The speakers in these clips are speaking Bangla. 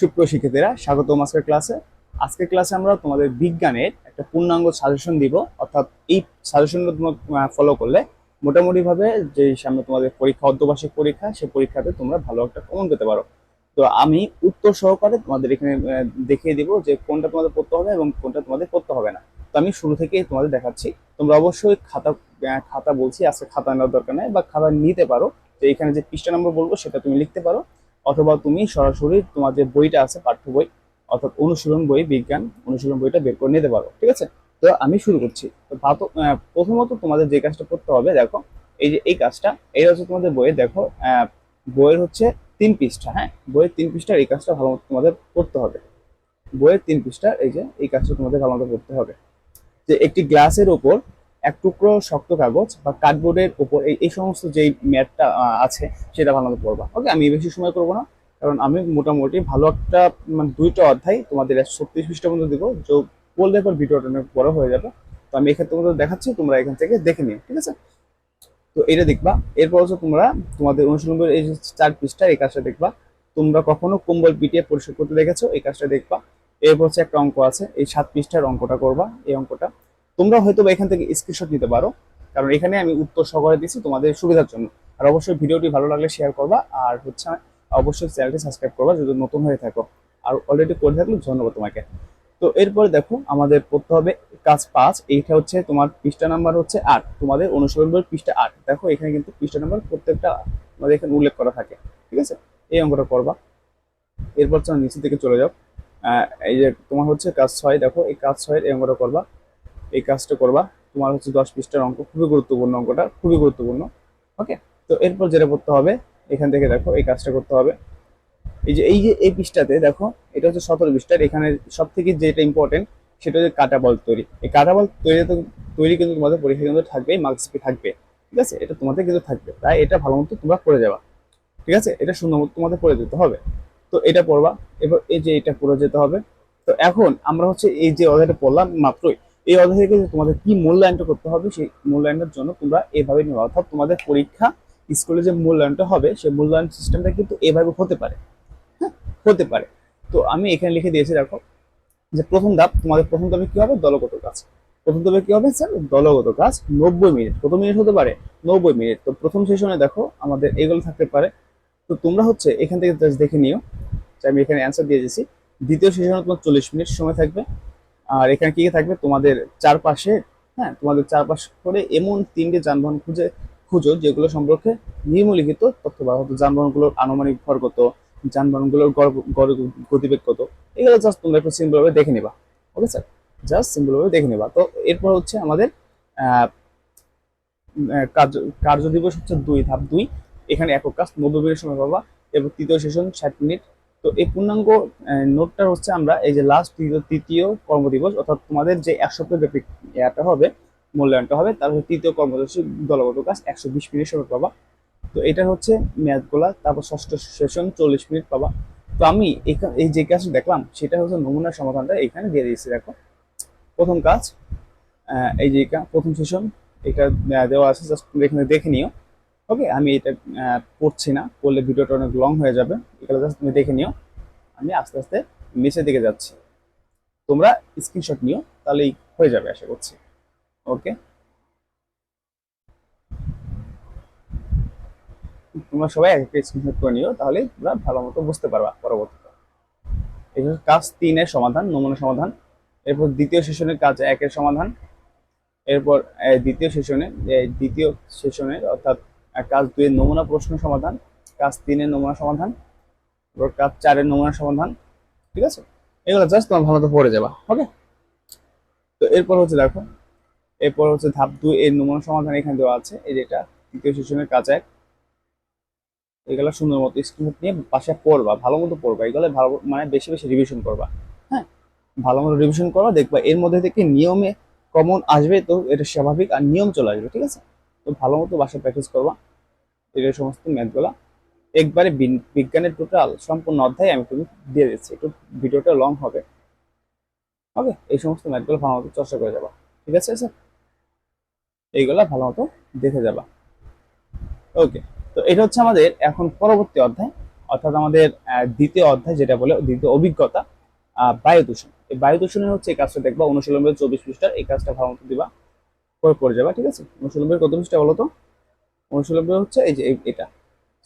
সুপ্রিয় শিক্ষার্থীরা, স্বাগতম আজকের ক্লাসে। আজকের ক্লাসে আমরা তোমাদের বিজ্ঞানের একটা পূর্ণাঙ্গ সাজেশন দিব। অর্থাৎ এই সাজেশনগুলো ফলো করলে মোটামুটি ভাবে যে সামনে তোমাদের পরীক্ষা, অর্ধবার্ষিক পরীক্ষা সেই পরীক্ষাতে তোমরা ভালো একটা কমন পেতে পারো। তো আমি উত্তর সহকারে তোমাদের এখানে দেখিয়ে দিব যে কোনটা তোমাদের পড়তে হবে এবং কোনটা তোমাদের পড়তে হবে না। তো আমি শুরু থেকেই তোমাদের দেখাচ্ছি। তোমরা অবশ্যই খাতা খাতা বলছি, আজকে খাতা নেওয়ার দরকার নেই বা খাতা নিতে পারো। তো এখানে যে পৃষ্ঠা নম্বর বলব, সেটা তুমি লিখতে পারো। অথবা তুমি সরাসরি তোমার যে বইটা আছে, পাঠ্য বই, অর্থাৎ অনুশীলন বই, বিজ্ঞান অনুশীলন বইটা বের করে নিতে পারো, ঠিক আছে? তো আমি শুরু করছি। তো প্রথমত তোমাদের যে কাজটা করতে হবে, দেখো, এই যে এই কাজটা, এই হচ্ছে তোমাদের বইয়ে, দেখো বইয়ের হচ্ছে তিন পৃষ্ঠা হ্যাঁ? বইয়ের তিন পৃষ্ঠার এই কাজটা ভালো মতো তোমাদের করতে হবে। বইয়ের তিন পৃষ্ঠার এই যে, এই কাজটা তোমাদের ভালো মতো করতে হবে। যে একটি গ্লাসের উপর এক টুকরো শক্ত কাগজ বা কার্ডবোর্ডের উপর এই এই সমস্ত যেই ম্যাটটা আছে, সেটা ভালো পড়বা। ওকে আমি বেশি সময় করব না, কারণ আমি মোটামুটি ভালো একটা মানে দুইটা অধ্যায় তোমাদের ছত্রিশ পৃষ্ঠা পর্যন্ত দিব। যে বললে পর ভিডিওটা অনেক বড় হয়ে যাবে। তো আমি এখানে তোমাদের দেখাচ্ছি, তোমরা এখান থেকে দেখে নিও, ঠিক আছে? তো এটা দেখবা। এরপর হচ্ছে তোমরা, তোমাদের অনুশীলন এই চার পৃষ্ঠা, এই কাজটা দেখবা। তোমরা কখনো কম্বল পিটিয়ে পরিষ্কার করতে দেখেছ? এই কাজটা দেখবা। এরপর হচ্ছে একটা অঙ্ক আছে, এই সাত পৃষ্ঠার অঙ্কটা করবা, এই অঙ্কটা। তোমরা হয়তো বা এখান থেকে স্ক্রিনশট নিতে পারো। কারণ এখানে আমি উত্তর সহকারে দিচ্ছি তোমাদের সুবিধার জন্য। আর অবশ্যই ভিডিওটি ভালো লাগলে শেয়ার করবা। আর হচ্ছে অবশ্যই চ্যানেলটি সাবস্ক্রাইব করবা যদি নতুন হয়ে থাকো। আর অলরেডি করে থাকলে ধন্যবাদ তোমাকে। তো এরপরে দেখো, আমাদের পড়তে হবে কাজ পাঁচ। এইটা হচ্ছে তোমার পৃষ্ঠা নাম্বার হচ্ছে আট। তোমাদের অনুসরণ বই পৃষ্ঠা আট। দেখো, এখানে কিন্তু পৃষ্ঠা নাম্বার প্রত্যেকটা আমাদের এখানে উল্লেখ করা থাকে। ঠিক আছে? এই অঙ্কটা করবা। এরপর তোমার নিচের দিকে চলে যাও। এই যে তোমার হচ্ছে কাজ ছয়। দেখো, এই কাজ ছয়ের এই অঙ্কটা করবা। এই কাজটা করবা। তোমার হচ্ছে দশ পৃষ্ঠার অঙ্ক খুবই গুরুত্বপূর্ণ অঙ্কটা, খুবই গুরুত্বপূর্ণ। ওকে তো এরপর যেটা করতে হবে, এখান থেকে দেখো এই কাজটা করতে হবে। এই যে এই যে, এই পৃষ্ঠাতে দেখো, এটা হচ্ছে সতেরো পৃষ্ঠার। এখানে সব থেকে যেটা ইম্পর্টেন্ট সেটা হচ্ছে কাটা বল তৈরি। এই কাটা বল তৈরি তৈরি কিন্তু তোমাদের পরীক্ষা কিন্তু থাকবেই মার্কস থাকবে। ঠিক আছে? এটা তোমাদের কিন্তু থাকবে। তাই এটা ভালো মতো তোমরা করে যাবা। ঠিক আছে? এটা সুন্দর মতো তোমাদের পড়ে যেতে হবে। তো এটা পড়বা। এবার এই যে, এটা পড়ে যেতে হবে। তো এখন আমরা হচ্ছে এই যে অধ্যায়টা পড়লাম মাত্রই এই অধ্যায় থেকে তোমাদের কি মূল্যায়নটা করতে হবে, সেই মূল্যায়নের জন্য তোমরা এভাবে নেওয়া অর্থাৎ তোমাদের পরীক্ষা স্কুলে যে মূল্যায়নটা হবে, সেই মূল্যায়ন সিস্টেমটা কিন্তু এভাবে হতে পারে। হ্যাঁ হতে পারে। তো আমি এখানে লিখে দিয়েছি, দেখো, যে প্রথম ধাপ, তোমাদের প্রথম ধাপে কি হবে? দলগত কাজ। প্রথম ধাপে কি হবে স্যার? দলগত কাজ, নব্বই মিনিট। কত মিনিট হতে পারে? নব্বই মিনিট। তো প্রথম সেশনে দেখো, আমাদের এগুলো থাকতে পারে। তো তোমরা হচ্ছে এখান থেকে দেখে নিও। আমি এখানে অ্যান্সার দিয়ে দিয়েছি। দ্বিতীয় সেশনে তোমার চল্লিশ মিনিট সময় থাকবে। আর এখানে কি থাকবে? তোমাদের চারপাশে হ্যাঁ তোমাদের চারপাশ করে এমন তিনটে যানবাহন খুঁজে খুঁজো যেগুলো সম্পর্কে নিম্নলিখিত তথ্য বা হয়তো যানবাহনগুলোর আনুমানিক ভর কত? যানবাহনগুলোর গড়- গতিবেগ কত? এগুলো জাস্ট তোমরা একটু সিম্পল ভাবে দেখে নিবা। ওকে স্যার জাস্ট সিম্পল ভাবে দেখে নিবা। তো এরপর হচ্ছে আমাদের কার্য কার্য দিবস হচ্ছে দুই ধাপ দুই। এখানে একক কাজ নব্বই মিনিট সময় পাবা এবং তৃতীয় সেশন ষাট মিনিট তো এই পূর্ণাঙ্গ নোটটা হচ্ছে আমরা এই যে লাস্ট তৃতীয় কর্মদিবস, অর্থাৎ তোমাদের যে এক সপ্তাহ ব্যাপী ইয়াটা হবে, মূল্যায়নটা হবে, তার হচ্ছে তৃতীয় কর্মদিবস দলগত কাজ, একশো বিশ মিনিট সময় পাবা। তো এটা হচ্ছে ম্যাথগুলা, তারপর ষষ্ঠ সেশন, চল্লিশ মিনিট পাবা। তো আমি এখা- এই যে কাজটা দেখলাম, সেটা হচ্ছে নমুনার সমাধানটা এখানে দিয়ে দিয়েছি, দেখো। প্রথম কাজ এই যে প্রথম সেশন, এটা দেওয়া আছে জাস্ট এখানে দেখে নিও। ওকে আমি এটা পড়ছি না। পড়লে ভিডিওটা অনেক লং হয়ে যাবে। এগুলো জাস্ট তুমি দেখে নিও। আমি আস্তে আস্তে নিচের দিকে যাচ্ছি। তোমরা স্ক্রিনশট নিও, তাহলেই হয়ে যাবে আশা করছি। ওকে তোমরা সবাই এক একটা স্ক্রিনশট করে নিও, তাহলে তোমরা ভালো মতো বুঝতে পারবা পরবর্তীতে। এই কাজ তিনের সমাধান, নমুনা সমাধান। এরপর দ্বিতীয় সেশনের কাজ একের সমাধান। এরপর দ্বিতীয় সেশনে দ্বিতীয় সেশনের অর্থাৎ কাজ দুইয়ের নমুনা প্রশ্ন সমাধান, কাজ তিনের নমুনা সমাধান কাজ চারের নমুনা সমাধান, ঠিক আছে? এগুলো জাস্ট তোমার ভালো মতো পড়ে যাবা ওকে তো এরপর হচ্ছে দেখো, এরপর হচ্ছে ধাপ দুই এর নমুনা সমাধান এখানে দেওয়া আছে, এই যেটা তৃতীয় সেশনের কাজ এক। এগুলো সুন্দর মতো স্ক্রিনশট নিয়ে বাসায় পড়বা ভালো মতো পড়বা, এগুলো ভালো মানে বেশি বেশি রিভিশন করবা হ্যাঁ? ভালো মতো রিভিশন করবা, দেখবা এর মধ্যে থেকে নিয়মে কমন আসবে, তো এটা স্বাভাবিক আর নিয়ম চলে আসবে, ঠিক আছে? তো ভালো মতো বাসায় প্র্যাকটিস করবা। এই সমস্ত ম্যাথগুলা। একবারে বিজ্ঞানের টোটাল সম্পূর্ণ অধ্যায় আমি তুমি দিয়ে দিচ্ছি। একটু ভিডিওটা লং হবে। ওকে এই সমস্ত ম্যাথগুলো ভালো মতো চর্চা করে যাবা। ঠিক আছে স্যার? এইগুলা ভালো মতো দেখে যাবা। ওকে তো এটা হচ্ছে আমাদের এখন পরবর্তী অধ্যায়। অর্থাৎ আমাদের দ্বিতীয় অধ্যায় যেটা বলে, দ্বিতীয় অভিজ্ঞতা বায়ু দূষণ এই বায়ু দূষণের হচ্ছে এই কাজটা দেখবা, অনুশীলনের চব্বিশ পৃষ্ঠার এই কাজটা ভালো মতো দিবা। করে পড়ে যাবা, ঠিক আছে? অনুশীলনের কত পৃষ্ঠা বলো তো? অনুশীলনের হচ্ছে এই যে এটা।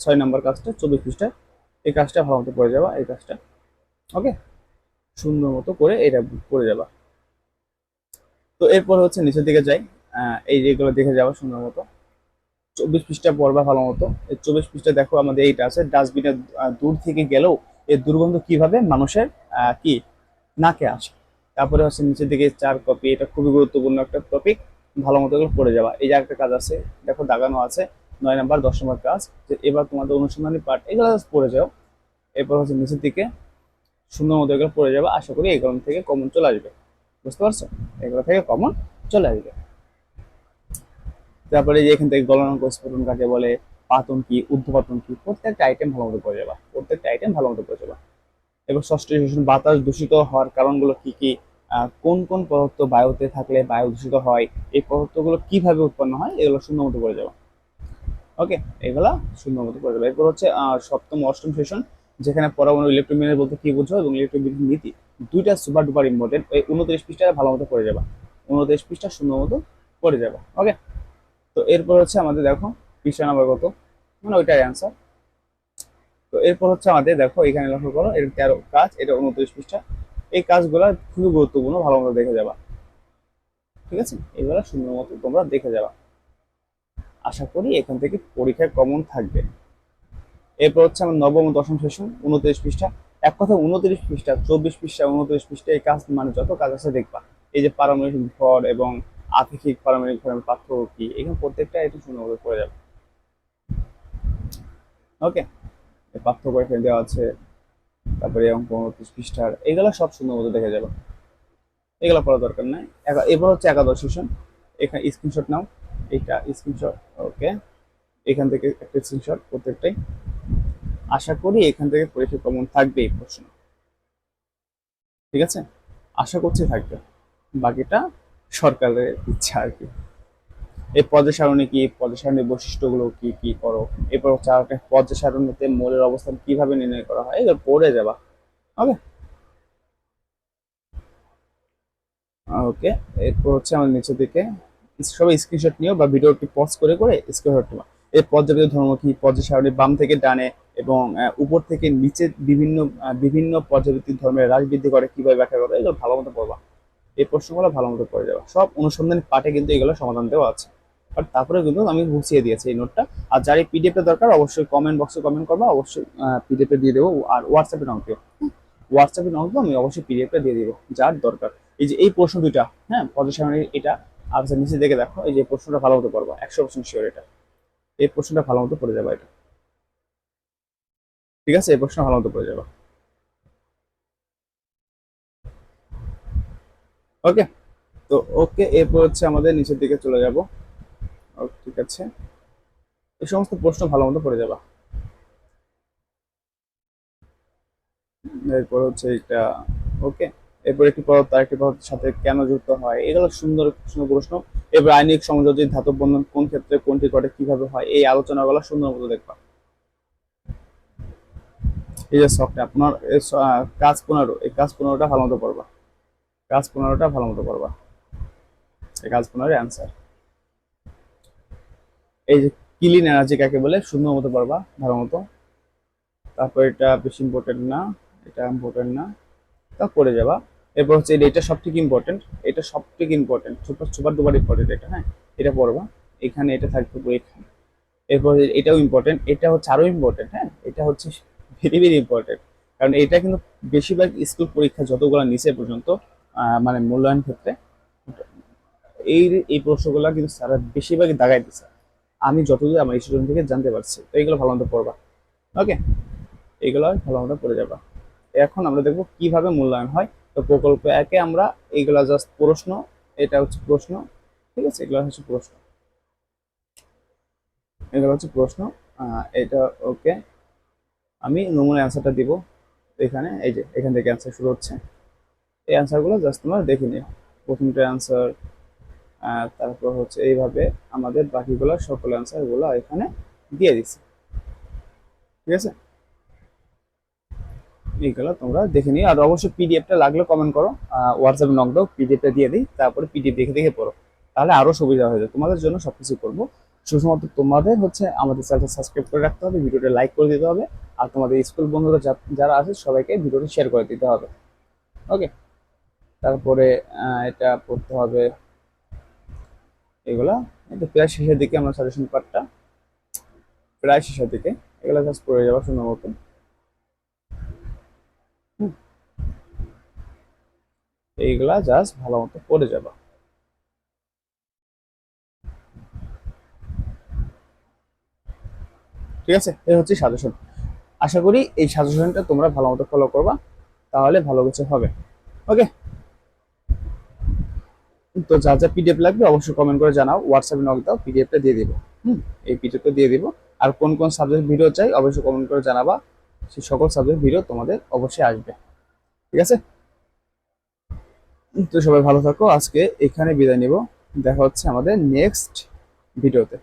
ছয় নম্বর কাজটা, চব্বিশ পৃষ্ঠা। এই কাজটা ভালো মতো করে যাবা, এই কাজটা। ওকে? সুন্দর মতো করে এটা করে যাবা। তো এরপর হচ্ছে নিচের দিকে যাই। এই যেগুলো দেখে যাওয়া সুন্দর মতো। চব্বিশ পৃষ্ঠা পড়বা ভালো মতো। এই চব্বিশ পৃষ্ঠা দেখো আমাদের এইটা আছে, ডাস্টবিনের দূর থেকে গেলেও এর দুর্গন্ধ কীভাবে মানুষের কি? নাকে আসে। তারপরে হচ্ছে নিচের দিকে চার কপি এটা খুবই গুরুত্বপূর্ণ একটা টপিক ভালো মতো করে পড়ে যাবা। এই যে একটা কাজ আছে, দেখো দাগানো আছে। নয় নাম্বার, দশ নম্বর কাজ, যে এবার তোমাদের অনুসন্ধানী পাঠ এগুলো পড়ে যাও। এরপর হচ্ছে নিচের দিকে সুন্দর মতো এগুলো পড়ে যাবে। আশা করি এগুলো থেকে কমন চলে আসবে। বুঝতে পারছ? এগুলো থেকে কমন চলে আসবে। তারপরে যে এখান থেকে গলনাঙ্ক স্ফুটন কাকে বলে, পাতন কি, ঊর্ধ্বপাতন কি, প্রত্যেকটা আইটেম ভালো মতো পড়ে যাবা। প্রত্যেকটা আইটেম ভালো মতো পড়ে যাবা। এবার ষষ্ঠ সেশন বাতাস দূষিত হওয়ার কারণগুলো কি কি কোন কোন পদার্থ বায়ুতে থাকলে বায়ু দূষিত হয়, এই পদার্থগুলো কীভাবে উৎপন্ন হয়, এগুলো শূন্য মতো পড়ে যাবা। ওকে, এগুলা সুন্দর মতো পড়ে যাবে এরপর হচ্ছে সপ্তম, অষ্টম সেশন যেখানে পরমাণু ইলেকট্রোমিনের বলতে কি বুঝো এবং ইলেকট্রোবিদ্যুৎ নীতি। দুইটা সুপার ডুপার ইম্পর্টেন্ট এই উনত্রিশ পৃষ্ঠা ভালো মতো পড়ে যাবা উনত্রিশ পৃষ্ঠা সুন্দর মতো পড়ে যাবা ওকে? তো এরপর হচ্ছে আমাদের দেখো, পৃষ্ঠা নাম্বার কত? মানে ওইটাই অ্যান্সার তো এরপর হচ্ছে আমাদের দেখো, এখানে লক্ষ্য করো, এর তেরো কাজ, এটা উনত্রিশ পৃষ্ঠা। এই কাজগুলো খুবই গুরুত্বপূর্ণ, ভালো মতো দেখে যাবা। ঠিক আছে? এগুলো সুন্দর মতো তোমরা দেখে যাবা। আশা করি এখান থেকে পরীক্ষায় কমন থাকবে। এরপর হচ্ছে আমার নবম দশম সেশন, উনত্রিশ পৃষ্ঠা। এক কথা, উনত্রিশ পৃষ্ঠা, চব্বিশ পৃষ্ঠা, উনত্রিশ পৃষ্ঠা, এই কাজ মানে যত কাজ আছে দেখবা। এই যে পারমাণবিক ভর এবং আপেক্ষিক পারমাণবিক ভরের পার্থক্য কি, এখানে প্রত্যেকটা একটু সুন্দর করে যাবে। ওকে পার্থক্য এখানে দেওয়া আছে। তারপরে অঙ্ক উনত্রিশ পৃষ্ঠার, এগুলো সব সুন্দর মতো দেখে যাবে। এগুলো পড়া দরকার নাই। এরপর হচ্ছে একাদশ সেশন। এখানে স্ক্রিনশট নাও। এইটা স্ক্রিনশট ওকে এখান থেকে একটা স্ক্রিনশট প্রত্যেকটাই। আশা করি এখান থেকে পরীক্ষা কমন থাকবে এই প্রশ্ন। ঠিক আছে? আশা করছি থাকবে। বাকিটা সরকারের ইচ্ছা আর কি। এই পদের সারণী কি? পদের সারণীর বৈশিষ্ট্যগুলো কি কি করো? এরপর হচ্ছে পদের সারণীতে মৌলের অবস্থান কীভাবে নির্ণয় করা হয়? এগুলো পড়ে যাবা ওকে ওকে, এরপর হচ্ছে আমার নিচের দিকে সবাই স্ক্রিনশট নিও বা ভিডিওটি পজ করে করে স্ক্রিনশট নেওয়া এই পর্যাবৃত ধর্ম কি? পর্যায় সারণী বাম থেকে ডানে এবং উপর থেকে নিচে বিভিন্ন বিভিন্ন পর্যাবৃত্তিক ধর্মের হ্রাস বৃদ্ধি করে, কীভাবে ব্যাখ্যা করে এগুলো ভালো মতো পড়বা। এই প্রশ্নগুলো ভালো মতো পড়ে যাবে। সব অনুসন্ধান পাঠে কিন্তু এগুলো সমাধান দেওয়া আছে। আর তারপরে কিন্তু আমি গুছিয়ে দিয়েছি এই নোটটা। আর যার এই পিডিএফটা দরকার, অবশ্যই কমেন্ট বক্সে কমেন্ট করবা, অবশ্যই পিডিএফে দিয়ে দেবো। আর হোয়াটসঅ্যাপে নক দিও হোয়াটসঅ্যাপে নক দিও আমি অবশ্যই পিডিএফটা দিয়ে দেবো, যার দরকার। এই যে এই প্রশ্ন দুটা হ্যাঁ? পর্যায় এটা আর হচ্ছে নিচে দেখে দেখো, এই যে প্রশ্নটা ভালো মতো পড়বা একশো পার্সেন্ট শিওর এটা। এই প্রশ্নটা ভালো মতো পড়ে যাবে এটা। ঠিক আছে? এই প্রশ্ন ভালো মতো পড়ে যাবে ওকে তো ওকে এরপর হচ্ছে আমাদের নিচের দিকে চলে যাব। ঠিক আছে? এই সমস্ত প্রশ্ন ভালো মতো পড়ে যাবা এরপর হচ্ছে এটা ওকে এরপর একটি পদার্থ আরেকটি পদার্থের সাথে কেন যুক্ত হয়? এগুলো সুন্দর সুন্দর প্রশ্ন। এবার আইনিক সংযোজিত ধাতব বন্ধন কোন ক্ষেত্রে কোনটি ঘটে, কীভাবে হয়, এই আলোচনাগুলো সুন্দর মতো দেখবা। এই যে সফটওয়্যার আপনার কাজ পনেরো, এই কাজ পনেরোটা ভালো মতো পড়বা। কাজ পনেরোটা ভালো মতো পড়বা। এই কাজ পনেরো অ্যান্সার এই যে ক্লিন এনার্জি কাকে বলে, সুন্দর মতো পড়বা, ভালো মতো। তারপর এটা বেশি ইম্পর্টেন্ট না, এটা ইম্পর্টেন্ট না। তা পড়ে যাবা। এরপর হচ্ছে এটা সব থেকে ইম্পর্টেন্ট এটা সব থেকে ইম্পর্টেন্ট সুপার সুপার দুবার ইম্পর্টেন্ট এটা হ্যাঁ? এটা পড়বা, এখানে এটা থাকবে এখানে। এরপর এটাও ইম্পর্টেন্ট এটা হচ্ছে আরও ইম্পর্টেন্ট হ্যাঁ? এটা হচ্ছে ভেরি ভেরি ইম্পর্টেন্ট কারণ এটা কিন্তু বেশিরভাগ স্কুল পরীক্ষা যতগুলো নিচে পর্যন্ত মানে মূল্যায়ন ক্ষেত্রে, এই এই প্রশ্নগুলো কিন্তু সারা বেশিরভাগই দাগাই দিচ্ছে আমি যতদূর আমার স্টুডেন্ট থেকে জানতে পারছি, তো এইগুলো ভালো মতো পড়বা। ওকে এইগুলো ভালো মতো পড়ে যাবা। এখন আমরা দেখব কীভাবে মূল্যায়ন হয় তো প্রকল্প একে আমরা, এইগুলা জাস্ট প্রশ্ন, এটা হচ্ছে প্রশ্ন, ঠিক আছে? এগুলো হচ্ছে প্রশ্ন। এগুলো হচ্ছে প্রশ্ন এটা ওকে আমি নমুনা অ্যান্সারটা দিব এখানে, এই যে, এখান থেকে অ্যান্সার শুরু হচ্ছে। এই অ্যান্সারগুলো জাস্ট তোমরা দেখে নিও। প্রথমটা অ্যান্সার তারপর হচ্ছে এইভাবে আমাদের বাকিগুলো সকল অ্যান্সারগুলো এখানে দিয়ে দিচ্ছি। ঠিক আছে? এইগুলো তোমরা দেখে নিও। আর অবশ্যই পিডিএফটা লাগলে কমেন্ট করো। হোয়াটসঅ্যাপে নক দাও পিডিএফটা দিয়ে দিই, তারপরে পিডিএফ দেখে দেখে পড়ো। তাহলে আরও সুবিধা হয়ে যায়। তোমাদের জন্য সব কিছু করব। শুধুমাত্র তোমাদের হচ্ছে আমাদের চ্যানেলটা সাবস্ক্রাইব করে রাখতে হবে, ভিডিওটা লাইক করে দিতে হবে, আর তোমাদের স্কুল বন্ধুরা যারা আছে, সবাইকে ভিডিওটা শেয়ার করে দিতে হবে। ওকে তারপরে এটা পড়তে হবে। এগুলা, এটা প্রায় শেষের দিকে আমরা সাজেশন পার্টটা প্রায় শেষের দিকে। এগুলো জাস্ট পড়ে যাওয়া সুন্দর মতো। এইগুলা জাস্ট ভালো মতো পড়ে যাবা। ঠিক আছে? এই হচ্ছে সাজেশন আশা করি এই সাজেশনটা তোমরা ভালো মতো ফলো করবা, তাহলে ভালো কিছু হবে। ওকে তো যা যা পিডিএফ লাগবে অবশ্যই কমেন্ট করে জানাও হোয়াটসঅ্যাপে নক দাও পিডিএফটা দিয়ে দিব। হুম? এই পিডিএফটা দিয়ে দিব। আর কোন কোন সাবজেক্ট ভিডিও চাই অবশ্যই কমেন্ট করে জানাবা। সেই সকল সাবজেক্ট ভিডিও তোমাদের অবশ্যই আসবে। ঠিক আছে? তো সবাই ভালো থাকো। আজকে এখানে বিদায় নিব। দেখা হচ্ছে আমাদের নেক্সট ভিডিওতে